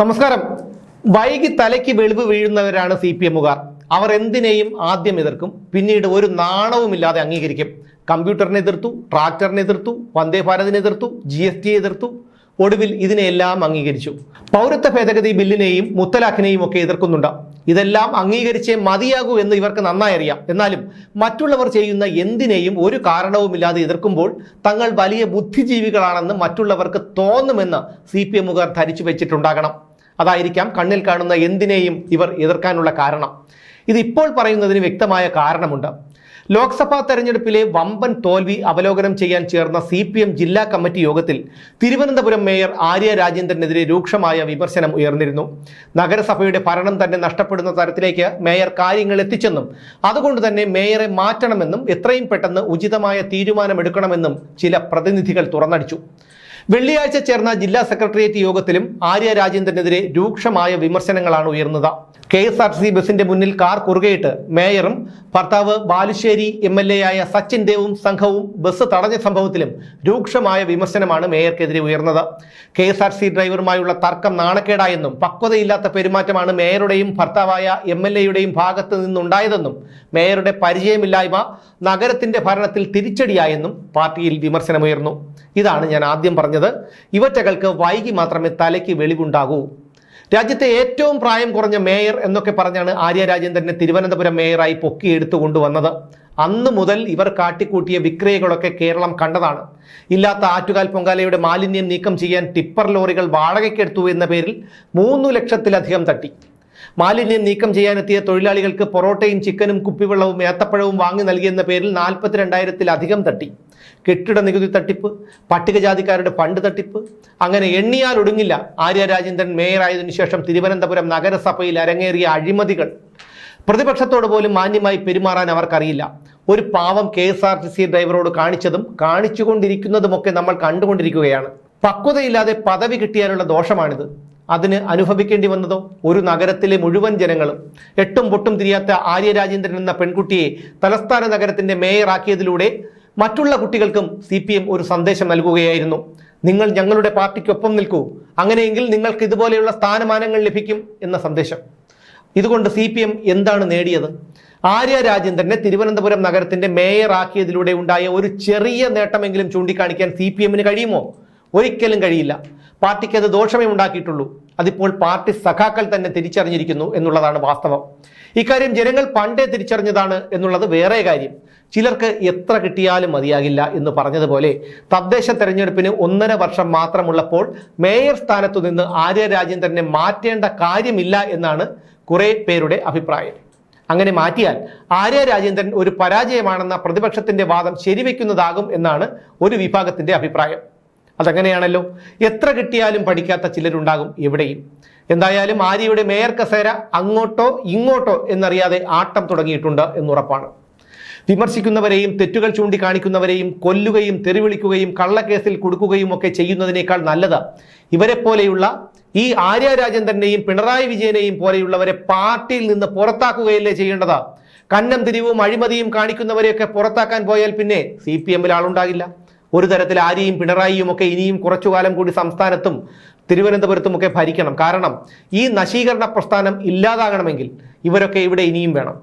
നമസ്കാരം. വൈകി തലയ്ക്ക് വെളിവ് വീഴുന്നവരാണ് സി പി എമ്മുകാർ. അവർ എന്തിനേയും ആദ്യം എതിർക്കും. പിന്നീട് ഒരു നാണവുമില്ലാതെ അംഗീകരിക്കും. കമ്പ്യൂട്ടറിനെ എതിർത്തു ട്രാക്ടറിനെ എതിർത്തു വന്ദേ ഭാരതിനെ എതിർത്തു ജി എസ് ടിയെ എതിർത്തു. ഒടുവിൽ ഇതിനെല്ലാം അംഗീകരിച്ചു. പൗരത്വ ഭേദഗതി ബില്ലിനെയും മുത്തലാഖിനെയും ഒക്കെ എതിർക്കുന്നുണ്ട്. ഇതെല്ലാം അംഗീകരിച്ചേ മതിയാകൂ എന്ന് ഇവർക്ക് നന്നായി അറിയാം. എന്നാലും മറ്റുള്ളവർ ചെയ്യുന്ന എന്തിനേയും ഒരു കാരണവുമില്ലാതെ എതിർക്കുമ്പോൾ തങ്ങൾ വലിയ ബുദ്ധിജീവികളാണെന്ന് മറ്റുള്ളവർക്ക് തോന്നുമെന്ന് സി പി എമ്മുകാർ ധരിച്ചു വെച്ചിട്ടുണ്ടാകണം. അതായിരിക്കാം കണ്ണിൽ കാണുന്ന എന്തിനേയും ഇവർ എതിർക്കാനുള്ള കാരണം. ഇത് ഇപ്പോൾ പറയുന്നതിന് വ്യക്തമായ കാരണമുണ്ട്. ലോക്സഭാ തെരഞ്ഞെടുപ്പിലെ വമ്പൻ തോൽവി അവലോകനം ചെയ്യാൻ ചേർന്ന സി പി എം ജില്ലാ കമ്മിറ്റി യോഗത്തിൽ തിരുവനന്തപുരം മേയർ ആര്യ രാജേന്ദ്രനെതിരെ രൂക്ഷമായ വിമർശനം ഉയർന്നിരുന്നു. നഗരസഭയുടെ ഭരണം തന്നെ നഷ്ടപ്പെടുന്ന തരത്തിലേക്ക് മേയർ കാര്യങ്ങൾ എത്തിച്ചെന്നും അതുകൊണ്ട് തന്നെ മേയറെ മാറ്റണമെന്നും എത്രയും പെട്ടെന്ന് ഉചിതമായ തീരുമാനമെടുക്കണമെന്നും ചില പ്രതിനിധികൾ തുറന്നടിച്ചു. വെള്ളിയാഴ്ച ചേർന്ന ജില്ലാ സെക്രട്ടേറിയറ്റ് യോഗത്തിലും ആര്യ രാജേന്ദ്രനെതിരെ രൂക്ഷമായ വിമർശനങ്ങളാണ് ഉയർന്നത്. കെ എസ് ആർ സി ബസിന്റെ മുന്നിൽ കാർ കുറുകയിട്ട് മേയറും ഭർത്താവ് ബാലുശ്ശേരി എം എൽ എ ആയ സച്ചിൻ ദേവും സംഘവും ബസ് തടഞ്ഞ സംഭവത്തിലും രൂക്ഷമായ വിമർശനമാണ് മേയർക്കെതിരെ ഉയർന്നത്. കെ എസ് ആർ സി ഡ്രൈവറുമായുള്ള തർക്കം നാണക്കേടായെന്നും പക്വതയില്ലാത്ത പെരുമാറ്റമാണ് മേയറുടെയും ഭർത്താവായ എം എൽ എയുടെയും ഭാഗത്ത് നിന്നുണ്ടായതെന്നും മേയറുടെ പരിചയമില്ലായ്മ നഗരത്തിന്റെ ഭരണത്തിൽ തിരിച്ചടിയായെന്നും പാർട്ടിയിൽ വിമർശനമുയർന്നു. ഇതാണ് ഞാൻ ആദ്യം പറഞ്ഞത്. ഇവറ്റകൾക്ക് വൈകി മാത്രമേ തലയ്ക്ക് വെളിവുണ്ടാകൂ. രാജ്യത്തെ ഏറ്റവും പ്രായം കുറഞ്ഞ മേയർ എന്നൊക്കെ പറഞ്ഞാണ് ആര്യ രാജേന്ദ്രനെ തിരുവനന്തപുരം മേയറായി പൊക്കിയെടുത്തു കൊണ്ടുവന്നത്. അന്ന് മുതൽ ഇവർ കാട്ടിക്കൂട്ടിയ വിക്രയകളൊക്കെ കേരളം കണ്ടതാണ്. ഇല്ലാത്ത ആറ്റുകാൽ പൊങ്കാലയുടെ മാലിന്യം നീക്കം ചെയ്യാൻ ടിപ്പർ ലോറികൾ വാടകയ്ക്കെടുത്തു എന്ന പേരിൽ മൂന്ന് ലക്ഷത്തിലധികം തട്ടി. മാലിന്യം നീക്കം ചെയ്യാനെത്തിയ തൊഴിലാളികൾക്ക് പൊറോട്ടയും ചിക്കനും കുപ്പിവെള്ളവും ഏത്തപ്പഴവും വാങ്ങി നൽകിയെന്ന പേരിൽ നാൽപ്പത്തിരണ്ടായിരത്തിലധികം തട്ടി. കെട്ടിട നികുതി തട്ടിപ്പ് പട്ടികജാതിക്കാരുടെ ഫണ്ട് തട്ടിപ്പ് അങ്ങനെ എണ്ണിയാൽ ഒടുങ്ങില്ല. ആര്യ രാജേന്ദ്രൻ മേയറായതിനു ശേഷം തിരുവനന്തപുരം നഗരസഭയിൽ അരങ്ങേറിയ അഴിമതികൾ. പ്രതിപക്ഷത്തോട് പോലും മാന്യമായി പെരുമാറാൻ അവർക്കറിയില്ല. ഒരു പാവം K S R T C ഡ്രൈവറോട് കാണിച്ചതും കാണിച്ചുകൊണ്ടിരിക്കുന്നതുമൊക്കെ നമ്മൾ കണ്ടുകൊണ്ടിരിക്കുകയാണ്. പക്വതയില്ലാതെ പദവി കിട്ടിയാലുള്ള ദോഷമാണിത്. അതിന് അനുഭവിക്കേണ്ടി വന്നതോ? ഒരു നഗരത്തിലെ മുഴുവൻ ജനങ്ങളും എട്ടും പൊട്ടും തിരിയാത്ത ആര്യ രാജേന്ദ്രൻ എന്ന പെൺകുട്ടിയെ തലസ്ഥാന നഗരത്തിന്റെ മേയറാക്കിയതിലൂടെ മറ്റുള്ള കുട്ടികൾക്കും സി പി എം ഒരു സന്ദേശം നൽകുകയായിരുന്നു. നിങ്ങൾ ഞങ്ങളുടെ പാർട്ടിക്കൊപ്പം നിൽക്കൂ. അങ്ങനെയെങ്കിൽ നിങ്ങൾക്ക് ഇതുപോലെയുള്ള സ്ഥാനമാനങ്ങൾ ലഭിക്കും എന്ന സന്ദേശം. ഇതുകൊണ്ട് സി പി എം എന്താണ് നേടിയത്? ആര്യ രാജേന്ദ്രനെ തിരുവനന്തപുരം നഗരത്തിന്റെ മേയറാക്കിയതിലൂടെ ഉണ്ടായ ഒരു ചെറിയ നേട്ടമെങ്കിലും ചൂണ്ടിക്കാണിക്കാൻ സി പി എമ്മിന് കഴിയുമോ? ഒരിക്കലും കഴിയില്ല. പാർട്ടിക്ക് അത് ദോഷമേ ഉണ്ടാക്കിയിട്ടുള്ളൂ. അതിപ്പോൾ പാർട്ടി സഖാക്കൾ തന്നെ തിരിച്ചറിഞ്ഞിരിക്കുന്നു എന്നുള്ളതാണ് വാസ്തവം. ഇക്കാര്യം ജനങ്ങൾ പണ്ടേ തിരിച്ചറിഞ്ഞതാണ് എന്നുള്ളത് വേറെ കാര്യം. ചിലർക്ക് എത്ര കിട്ടിയാലും മതിയാകില്ല എന്ന് പറഞ്ഞതുപോലെ തദ്ദേശ തെരഞ്ഞെടുപ്പിന് ഒന്നര വർഷം മാത്രമുള്ളപ്പോൾ മേയർ സ്ഥാനത്തു നിന്ന് ആര്യ രാജേന്ദ്രനെ മാറ്റേണ്ട കാര്യമില്ല എന്നാണ് കുറെ പേരുടെ അഭിപ്രായം. അങ്ങനെ മാറ്റിയാൽ ആര്യ രാജേന്ദ്രൻ ഒരു പരാജയമാണെന്ന പ്രതിപക്ഷത്തിന്റെ വാദം ശരിവെക്കുന്നതാകും എന്നാണ് ഒരു വിഭാഗത്തിന്റെ അഭിപ്രായം. അതങ്ങനെയാണല്ലോ? എത്ര കിട്ടിയാലും പഠിക്കാത്ത ചിലരുണ്ടാകും ഇവിടെയും എന്തായാലും ആര്യയുടെ മേയർ കസേര അങ്ങോട്ടോ ഇങ്ങോട്ടോ എന്നറിയാതെ ആട്ടം തുടങ്ങിയിട്ടുണ്ട് എന്നുറപ്പാണ്. വിമർശിക്കുന്നവരെയും തെറ്റുകൾ ചൂണ്ടിക്കാണിക്കുന്നവരെയും കൊല്ലുകയും തെറിവിളിക്കുകയും കള്ളക്കേസിൽ കൊടുക്കുകയും ഒക്കെ ചെയ്യുന്നതിനേക്കാൾ നല്ലത് ഇവരെ പോലെയുള്ള ഈ ആര്യ രാജേന്ദ്രനെയും പിണറായി വിജയനെയും പോലെയുള്ളവരെ പാർട്ടിയിൽ നിന്ന് പുറത്താക്കുകയല്ലേ ചെയ്യേണ്ടത്? കന്നം തിരിവും അഴിമതിയും കാണിക്കുന്നവരെയൊക്കെ പുറത്താക്കാൻ പോയാൽ പിന്നെ സി പി എമ്മിൽ ആളുണ്ടാകില്ല. ഒരു തരത്തിൽ ആര്യയും പിണറായിയും ഒക്കെ ഇനിയും കുറച്ചു കാലം കൂടി സംസ്ഥാനത്തും തിരുവനന്തപുരത്തും ഒക്കെ ഭരിക്കണം. കാരണം ഈ നശീകരണ പ്രസ്ഥാനം ഇല്ലാതാകണമെങ്കിൽ ഇവരൊക്കെ ഇവിടെ ഇനിയും വേണം.